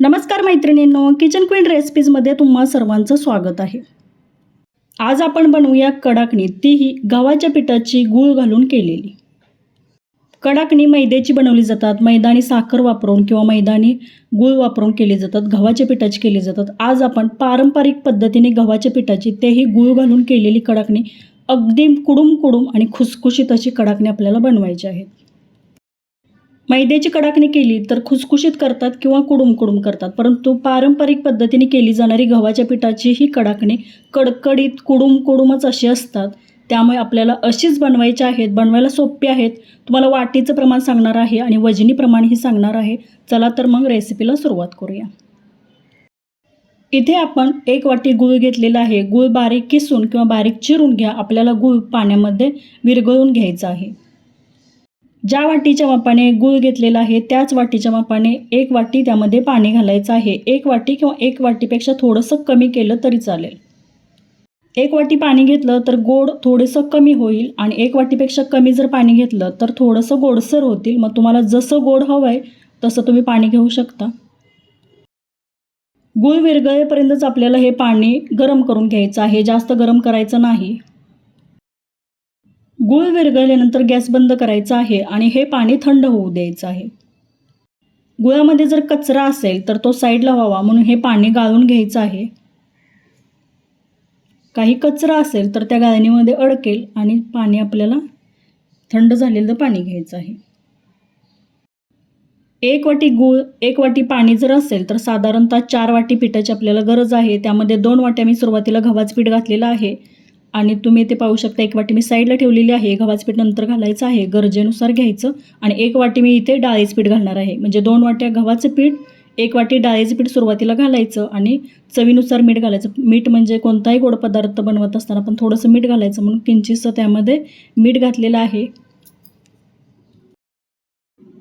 नमस्कार मैत्रिणींनो kitchen queen रेसिपीजमध्ये तुम्हा सर्वांचं स्वागत आहे. आज आपण बनवूया कडाकणी. तीही गव्हाच्या पिठाची गूळ घालून केलेली. कडाकणी मैद्याची बनवली जातात. मैदानी साखर वापरून किंवा मैदानी गूळ वापरून केली जातात. गव्हाच्या पिठाची केली जातात. आज आपण पारंपरिक पद्धतीने गव्हाच्या पिठाची तेही गूळ घालून केलेली कडाकणी. अगदी कुडूम कुडूम आणि खुसखुशीत अशी कडाकणी आपल्याला बनवायची आहे. मैद्याची कडाकणी केली तर खुसखुशीत करतात किंवा कुडूम कुडूम करतात परंतु पारंपरिक पद्धतीने केली जाणारी गव्हाच्या पिठाची ही कडाकणी कडकडीत कुडूम कुडूमच अशी असतात. त्यामुळे आपल्याला अशीच बनवायची आहेत बनवायला सोपी आहेत. तुम्हाला वाटीचं प्रमाण सांगणार आहे आणि वजनी प्रमाणही सांगणार आहे. चला तर मग रेसिपीला सुरुवात करूया. इथे आपण एक वाटी गूळ घेतलेला आहे. गूळ बारीक किसून किंवा बारीक चिरून घ्या. आपल्याला गूळ पाण्यामध्ये विरघळून घ्यायचा आहे. ज्या वाटीच्या मापाने गूळ घेतलेला आहे त्याच वाटीच्या मापाने एक वाटी त्यामध्ये पाणी घालायचं आहे. एक वाटी किंवा एक वाटीपेक्षा थोडंसं कमी केलं तरी चालेल. एक वाटी पाणी घेतलं तर गोड थोडंसं कमी होईल आणि एक वाटीपेक्षा कमी जर पाणी घेतलं तर थोडंसं गोडसर होतील. मग तुम्हाला जसं गोड हवं आहे तसं तुम्ही पाणी घेऊ शकता. गुळ विरगळेपर्यंतच आपल्याला हे पाणी गरम करून घ्यायचं आहे. जास्त गरम करायचं नाही. गूळ विरघळल्यानंतर गॅस बंद करायचा आहे आणि हे पाणी थंड होऊ द्यायचं आहे. गुळामध्ये जर कचरा असेल तर तो साईडला व्हावा म्हणून हे पाणी गाळून घ्यायचं आहे. काही कचरा असेल तर त्या गाळणीमध्ये अडकेल आणि पाणी आपल्याला थंड झालेलं पाणी घ्यायचं आहे. एक वाटी गूळ एक वाटी पाणी जर असेल तर साधारणतः चार वाटी पिठाची आपल्याला गरज आहे. त्यामध्ये दोन वाट्या मी सुरुवातीला गव्हाचं पीठ घातलेलं आहे. आणि तुम्ही ते पाहू शकता एक वाटी मी साईडला ठेवलेली आहे गव्हाचं पीठ नंतर घालायचं आहे गरजेनुसार घ्यायचं. आणि एक वाटी मी इथे डाळीचं पीठ घालणार आहे. म्हणजे दोन वाट्या गव्हाचं पीठ एक वाटी डाळीचं पीठ सुरुवातीला घालायचं आणि चवीनुसार मीठ घालायचं. मीठ म्हणजे कोणताही गोड पदार्थ बनवत असताना पण थोडंसं मीठ घालायचं म्हणून किंचितसं त्यामध्ये मीठ घातलेलं आहे.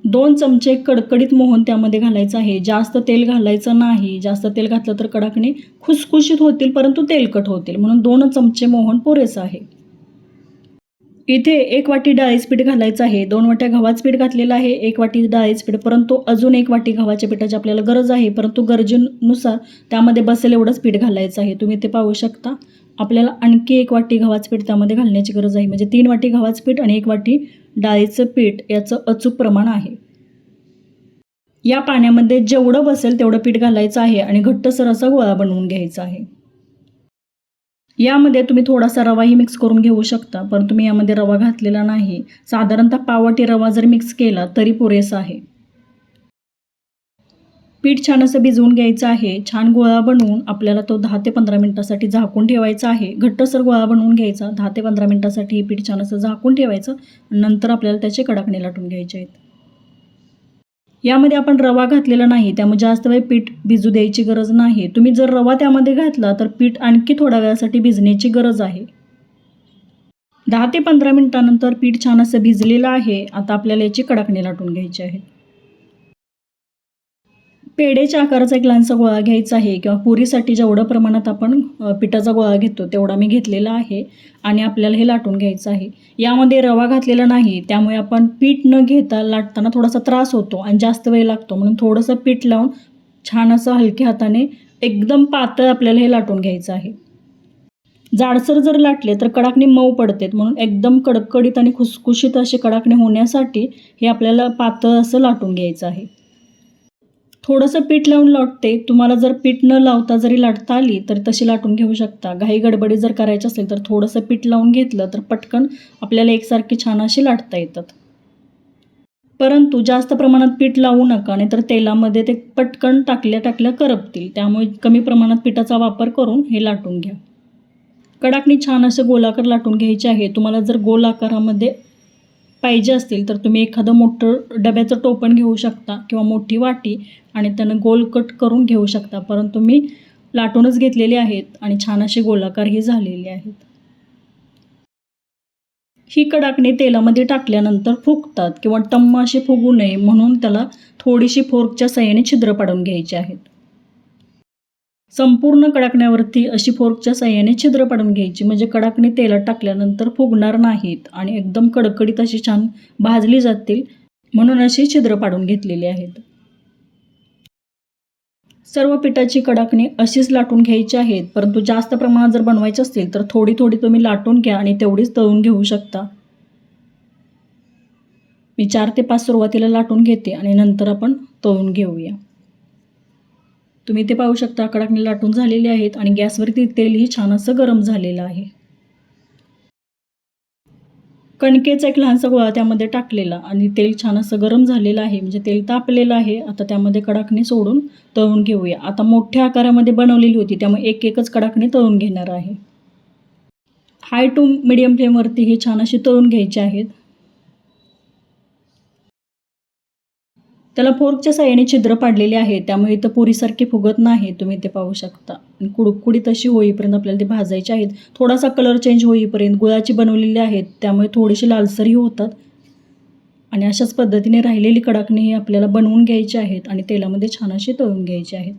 दोन चमचे कडकडीत मोहन त्यामध्ये घालायचं आहे. जास्त तेल घालायचं नाही. जास्त तेल घातलं तर कडाकणे खुसखुशीत होतील परंतु तेलकट होतील. म्हणून दोन चमचे मोहन पुरेसं आहे. इथे एक वाटी डाळीचं पीठ घालायचं आहे. दोन वाट्या गव्हाचं पीठ घातलेलं आहे. एक वाटी डाळीचं पीठ परंतु अजून एक वाटी गव्हाच्या पिठाची आपल्याला गरज आहे. परंतु गरजेनुसार त्यामध्ये बसेल एवढंच पीठ घालायचं आहे. तुम्ही ते पाहू शकता. आपल्याला आणखी एक वाटी गव्हाचं पीठ त्यामध्ये घालण्याची गरज आहे. म्हणजे तीन वाटी गव्हाचं पीठ आणि एक वाटी डाळीचं पीठ याचं अचूक प्रमाण आहे. या पाण्यामध्ये जेवढं बसेल तेवढं पीठ घालायचं आहे आणि घट्टसर असा गोळा बनवून घ्यायचा आहे. यामध्ये तुम्ही थोडासा रवाही मिक्स करून घेऊ शकता पण तुम्ही यामध्ये रवा घातलेला नाही. साधारणतः पावटी रवा जर मिक्स केला तरी पुरेसा आहे. पीठ छान असं भिजवून घ्यायचं आहे. छान गोळा बनवून आपल्याला तो दहा ते पंधरा मिनटासाठी झाकून ठेवायचा आहे. घट्टसर गोळा बनवून घ्यायचा. दहा ते पंधरा मिनटासाठी हे पीठ छान असं झाकून ठेवायचं. नंतर आपल्याला त्याचे कडाकणे लाटून घ्यायचे आहेत. यामध्ये आपण रवा घातलेला नाही त्यामुळे जास्त वेळ पीठ भिजू द्यायची गरज नाही. तुम्ही जर रवा त्यामध्ये घातला तर पीठ आणखी थोड्या वेळासाठी भिजण्याची गरज आहे. दहा ते पंधरा मिनटानंतर पीठ छान असं भिजलेलं आहे. आता आपल्याला याची कडाकणी लाटून घ्यायची आहे पेढेच्या आकाराचा एक लहानसा गोळा घ्यायचा आहे किंवा पुरीसाठी जेवढं प्रमाणात आपण पिठाचा गोळा घेतो तेवढा मी घेतलेला आहे आणि आपल्याला हे लाटून घ्यायचं आहे. यामध्ये रवा घातलेला नाही त्यामुळे आपण पीठ न घेता लाटताना थोडासा त्रास होतो आणि जास्त वेळ लागतो. म्हणून थोडंसं पीठ लावून छान असं हलक्या हाताने एकदम पातळ आपल्याला हे लाटून घ्यायचं आहे. जाडसर जर लाटले तर कडाकणी मऊ पडतात. म्हणून एकदम कडकडीत आणि खुसखुशीत असे कडाकणी होण्यासाठी हे आपल्याला पातळ असं लाटून घ्यायचं आहे. थोडंसं पीठ लावून लाटते. तुम्हाला जर पीठ न लावता जरी लाटता आली तर तशी लाटून घेऊ शकता. घाई गडबडी जर करायची असेल तर थोडंसं पीठ लावून घेतलं तर पटकन आपल्याला एकसारखी छान अशी लाटता येतात. परंतु जास्त प्रमाणात पीठ लावू नका नाहीतर तेलामध्ये ते पटकन टाकल्या टाकल्या करपतील. त्यामुळे कमी प्रमाणात पिठाचा वापर करून हे लाटून घ्या. कडाकणी छान असे गोलाकार लाटून घ्यायचे आहे. तुम्हाला जर गोल आकारामध्ये पाहिजे असतील तर तुम्ही एखादं मोठं डब्याचं टोपण घेऊ शकता किंवा मोठी वाटी आणि त्यानं गोल कट करून घेऊ शकता. परंतु मी लाटूनच घेतलेले आहेत आणि छान असे गोलाकारही झालेले आहेत. ही कडाकणी तेलामध्ये टाकल्यानंतर फुगतात किंवा टम्मा असे फुगू नये म्हणून त्याला थोडीशी फोर्कच्या सहाय्याने छिद्र पाडून घ्यायची आहेत. संपूर्ण कडाकण्यावरती अशी फोर्कच्या साह्याने छिद्र पाडून घ्यायची. म्हणजे कडाकणी तेलात टाकल्यानंतर फुगणार नाहीत आणि एकदम कडकडीत अशी छान भाजली जातील म्हणून अशी छिद्र पाडून घेतलेली आहेत. सर्व पिठाची कडाकणी अशीच लाटून घ्यायची आहेत. परंतु जास्त प्रमाणात जर बनवायची असतील तर थोडी थोडी तुम्ही लाटून घ्या आणि तेवढीच तळून घेऊ शकता. मी चार ते पाच सुरुवातीला लाटून घेते आणि नंतर आपण तळून घेऊया. तुम्ही ते पाहू शकता कडाकणी लाटून झालेली आहेत आणि गॅसवरती तेलही छान असं गरम झालेलं आहे. कणकेचा एक लहानसा गोळा त्यामध्ये टाकलेला आणि तेल छान असं गरम झालेलं आहे म्हणजे तेल तापलेलं आहे. आता त्यामध्ये कडाकणी सोडून तळून घेऊया. आता मोठ्या आकारामध्ये बनवलेली होती त्यामुळे एक एकच कडाकणी तळून घेणार आहे. हाय टू मिडियम फ्लेमवरती हे छान अशी तळून घ्यायचे आहेत. त्याला फोर्कच्या साह्याने छिद्र पाडलेले आहे त्यामुळे इथं पुरीसारखे फुगत नाही. तुम्ही ते पाहू शकता. आणि कुडकुडीत अशी होईपर्यंत आपल्याला ते भाजायचे आहेत. थोडासा कलर चेंज होईपर्यंत गुळाची बनवलेली आहेत. त्यामुळे थोडीशी लालसरही होतात. आणि अशाच पद्धतीने राहिलेली कडाकणी ही आपल्याला बनवून घ्यायची आहेत आणि तेलामध्ये छान अशी तळून घ्यायची आहेत.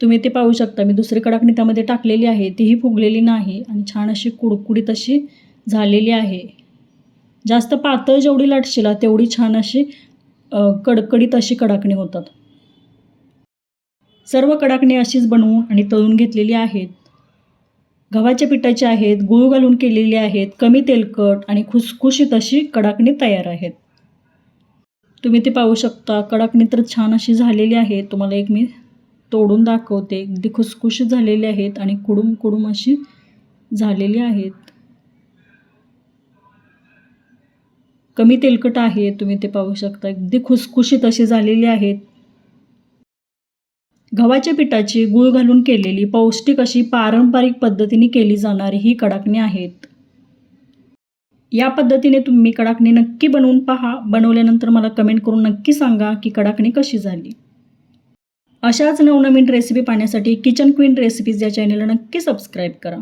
तुम्ही ते पाहू शकता. मी दुसरी कडाकणी त्यामध्ये टाकलेली आहे. तीही फुगलेली नाही आणि छान अशी कुडकुडीत अशी झालेली आहे. जास्त पातळ जेवढी लाटशीला तेवढी छान अशी कडकडीत अशी कडाकणी होतात. सर्व कडाकणी अशीच बनवून आणि तळून घेतलेली आहेत. गव्हाच्या पिठाची आहेत गूळ घालून केलेली आहेत कमी तेलकट आणि खुसखुशीत अशी कडाकणी तयार आहेत. तुम्ही ते पाहू शकता. कडाकणी तर छान अशी झालेली आहे. तुम्हाला एक मी तोडून दाखवते. अगदी खुसखुशीत झालेली आहेत आणि कुडूम कुडूम अशी झालेली आहेत. कमी तेलकट आहे तुम्ही ते पाहू शकता. अगदी खुसखुशीत अशी झालेली आहेत. गव्हाच्या पिठाची गूळ घालून केलेली पौष्टिक अशी पारंपरिक पद्धतीने केली जाणारी ही कडाकणी आहेत. या पद्धतीने तुम्ही कडाकणी नक्की बनवून पहा. बनवल्यानंतर मला कमेंट करून नक्की सांगा की कडाकणी कशी झाली. अशाच नवनवीन रेसिपी पाहण्यासाठी किचन क्वीन रेसिपीज या चॅनलला नक्की सबस्क्राईब करा.